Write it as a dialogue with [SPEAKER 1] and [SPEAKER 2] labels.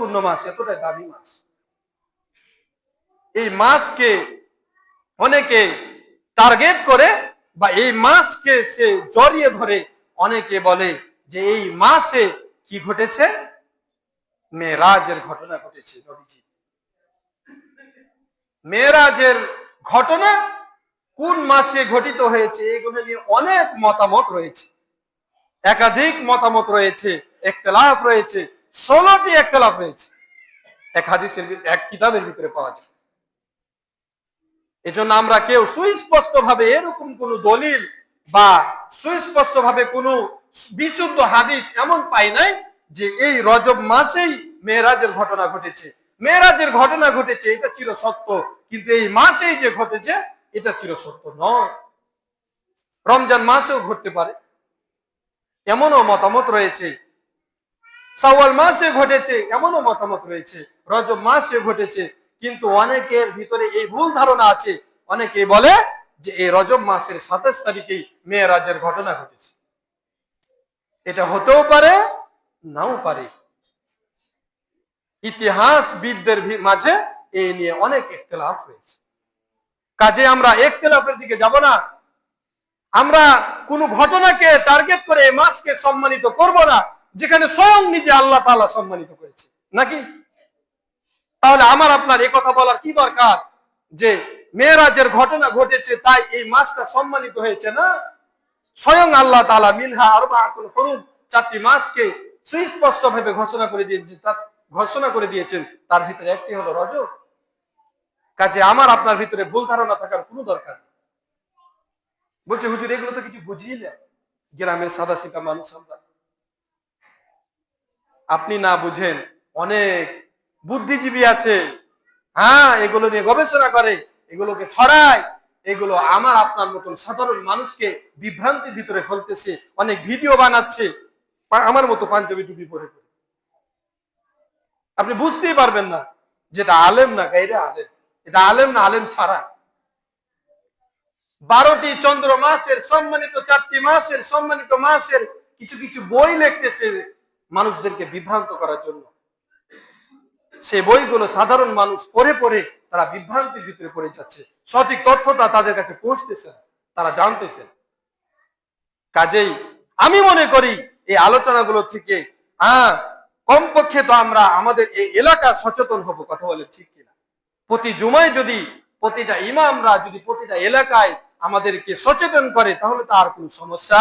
[SPEAKER 1] গুরুত্বপূর্ণ মাস এতটাই দামি মাস এই মাসকে অনেকে টার্গেট করে বা এই মাসকে সে জড়িয়ে ধরে অনেকে বলে যে এই মাসে কি ঘটেছে? মেয়েরাজের ঘটনা ঘটেছে মেয়েরাজের ঘটনা কোন মাসে ঘটিত হয়েছে, এগুলো নিয়ে অনেক মতামত রয়েছে। একাধিক মতামত রয়েছে, একতলাফ রয়েছে ষোলোটি একতলাফ রয়েছে এক হাদিসের এক কিতাবের ভিতরে পাওয়া যায়। এজন্য আমরা কেউ সুস্পষ্ট ভাবে এরকম কোন দলিল বা সুস্পষ্ট ভাবে কোন বিশুদ্ধ হাদিস এমন পাই নাই যে এই রজব মাসেই মেয়েরাজের ঘটনা ঘটেছে। মেয়েরাজের ঘটনা ঘটেছে, এটা ছিল সত্য। কিন্তু এই মাসেই যে ঘটেছে, এটা ছিল সত্য নয়। রমজান মাসেও ঘটতে পারে। এমনও মতামত রয়েছে সাওয়াল মাসে ঘটেছে, এমনও মতামত রয়েছে। রজব মাসে ঘটেছে, কিন্তু অনেকের ভিতরে এই ভুল ধারণা আছে। অনেকে বলে যে এই রজব মাসের সাতাশ তারিখেই মেয়েরাজের ঘটনা ঘটেছে। এটা হতেও পারে, নাও পারে। ইতিহাসবিদদের ভি- মাঝে এ নিয়ে অনেক ইখতলাফ রয়েছে। কাজে আমরা ইখতলাফের দিকে যাব না। আমরা কোন ঘটনাকে টার্গেট করে এই মাসকে সম্মানিত করব না। যেখানে স্বয়ং নিজে আল্লাহ তালা সম্মানিত করেছে। নাকি? তাহলে আমার আপনার কথা বলার কি দরকার? যে মেয়েরাজের ঘটনা ঘটেছে, তাই এই মাসটা সম্মানিত হয়েছে না? স্বয়ং আল্লাহ তাআলা মিনহা আরবাআতুল হুরুম চারটি মাসকে সুস্পষ্ট ভাবে ঘোষণা করে দিয়েছে ঘোষণা করে দিয়েছেন। তার ভিতরে একটি হলো রজব। কাজে আমার আপনার ভিতরে ভুল ধারণা থাকার কোনো দরকার বলছে, হুজুর, এগুলো তো কিছু বুঝিয়ে গ্রামের সাদা সিধা মানুষ আমরা আপনি না বুঝেন, অনেক বুদ্ধিজীবী আছে। হ্যাঁ এগুলো নিয়ে গবেষণা করে, এগুলোকে ছড়ায়, এগুলো আমার আপনার মতন সাধারণ মানুষকে বিভ্রান্তির ভিতরে ফেলতেছে, অনেক ভিডিও বানাচ্ছে আমার মতো পাঞ্জাবি টুপি পরে। আপনি বুঝতেই পারবেন না যেটা আলেম না গাইরে আলেম। এটা আলেম না আলেম ছাড়া। বারোটি চন্দ্র মাসের সম্মানিত চারটি মাসের সম্মানিত মাসের কিছু কিছু বই লিখতেছে মানুষদেরকে বিভ্রান্ত করার জন্য। সে বইগুলো সাধারণ মানুষ পড়ে পড়ে তারা বিভ্রান্তির ভিতরে পড়ে যাচ্ছে। সঠিক তথ্যটা তাদের কাছে পৌঁছতেছে তারা জানতেছে কাজেই আমি মনে করি এই আলোচনাগুলো থেকে হ্যাঁ কমপক্ষে তো আমরা আমাদের এই এলাকা সচেতন হব, কথা বলে ঠিক কিনা। প্রতি জুমায় যদি প্রতিটা ইমামরা যদি প্রতিটা এলাকায় আমাদেরকে সচেতন করে, তাহলে তো আর কোনো সমস্যা